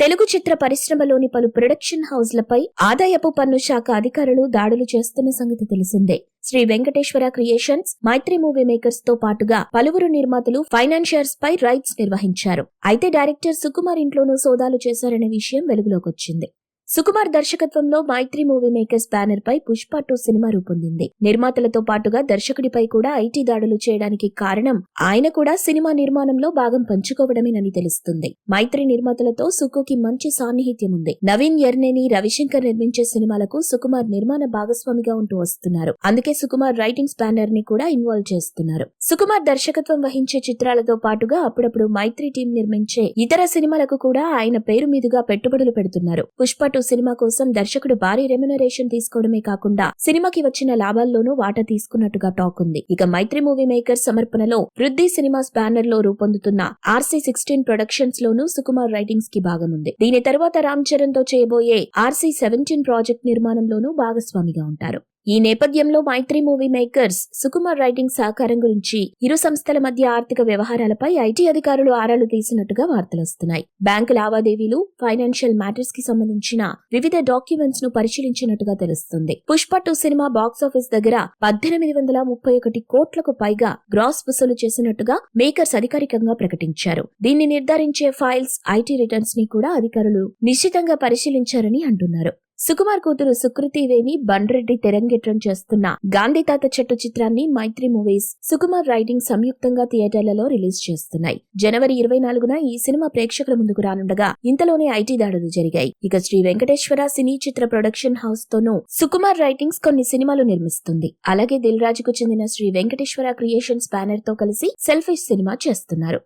తెలుగు చిత్ర పరిశ్రమలోని పలు ప్రొడక్షన్ హౌస్లపై ఆదాయపు పన్ను శాఖ అధికారులు దాడులు చేస్తున్న సంగతి తెలిసిందే. శ్రీ వెంకటేశ్వర క్రియేషన్స్ మైత్రి మూవీ మేకర్స్తో పాటుగా పలువురు నిర్మాతలు ఫైనాన్షియర్స్ పై రైట్స్ నిర్వహించారు. అయితే డైరెక్టర్ సుకుమార్ ఇంట్లోనూ సోదాలు చేశారనే విషయం వెలుగులోకొచ్చింది సుకుమార్ దర్శకత్వంలో మైత్రి మూవీ మేకర్స్ బ్యానర్ పై పుష్ప టూ సినిమా రూపొందింది. నిర్మాతలతో పాటుగా దర్శకుడిపై కూడా ఐటీ దాడులు చేయడానికి కారణం ఆయన కూడా సినిమా నిర్మాణంలో భాగం పంచుకోవడమేనని తెలుస్తుంది. మైత్రి నిర్మాతలతో సుకుకి మంచి సాన్నిహిత్యం ఉంది నవీన్ ఎర్నేని రవిశంకర్ నిర్మించే సినిమాలకు సుకుమార్ నిర్మాణ భాగస్వామిగా ఉంటూ వస్తున్నారు. అందుకే సుకుమార్ రైటింగ్స్ బ్యానర్ని కూడా ఇన్వాల్వ్ చేస్తున్నారు. సుకుమార్ దర్శకత్వం వహించే చిత్రాలతో పాటుగా అప్పుడప్పుడు మైత్రి టీం నిర్మించే ఇతర సినిమాలకు కూడా ఆయన పేరు మీదుగా పెట్టుబడులు పెడుతున్నారు. పుష్ప టూ సినిమా కోసం దర్శకుడు భారీ రెమ్యునరేషన్ తీసుకోవడమే కాకుండా సినిమాకి వచ్చిన లాభాల్లోనూ వాటా తీసుకున్నట్టుగా టాక్ ఉంది. ఇక మైత్రి మూవీ మేకర్ సమర్పణలో వృద్ధి సినిమాస్ బ్యానర్లో రూపొందుతున్న ఆర్సీ సిక్స్టీన్ ప్రొడక్షన్స్ లోనూ సుకుమార్ రైటింగ్స్కి భాగముంది. దీని తర్వాత రామ్ చరణ్తో చేయబోయే ఆర్సీ సెవెంటీన్ ప్రాజెక్ట్ నిర్మాణంలోనూ భాగస్వామిగా ఉంటారు. ఈ నేపథ్యంలో Mythri movie makers Sukumar writing సహకారం గురించి ఇరు సంస్థల మధ్య ఆర్థిక వ్యవహారాలపై ఐటీ అధికారులు ఆరాలు తీసినట్టుగా వార్తలొస్తున్నాయి. బ్యాంకు లావాదేవీలు ఫైనాన్షియల్ మ్యాటర్స్కి సంబంధించిన వివిధ డాక్యుమెంట్స్ను పరిశీలించినట్టుగా తెలుస్తుంది. పుష్ప టూ సినిమా బాక్సాఫీస్ దగ్గర పద్దెనిమిది వందల ముప్పై ఒకటి కోట్లకు పైగా గ్రాస్ వసూలు చేసినట్టుగా మేకర్స్ అధికారికంగా ప్రకటించారు. దీన్ని నిర్ధారించే ఫైల్స్ ఐటీ రిటర్న్స్ని కూడా అధికారులు నిశ్చితంగా పరిశీలించారని అంటున్నారు. సుకుమార్ కూతురు సుకృతివేణి బండ్రెడ్డి తెరంగేట్రం చేస్తున్న గాంధీ తాత చెట్టు చిత్రాన్ని మైత్రి మూవీస్ సుకుమార్ రైటింగ్ సంయుక్తంగా థియేటర్లలో రిలీజ్ చేస్తున్నాయి. జనవరి ఇరవై నాలుగున ఈ సినిమా ప్రేక్షకుల ముందుకు రానుండగా ఇంతలోనే ఐటీ దాడులు జరిగాయి. ఇక Shri Venkateswara cine Chitra production house తోనూ సుకుమార్ రైటింగ్స్ కొన్ని సినిమాలు నిర్మిస్తుంది. అలాగే దిల్ రాజుకు చెందిన శ్రీ వెంకటేశ్వర క్రియేషన్స్ బ్యానర్తో కలిసి సెల్ఫిష్ సినిమా చేస్తున్నారు.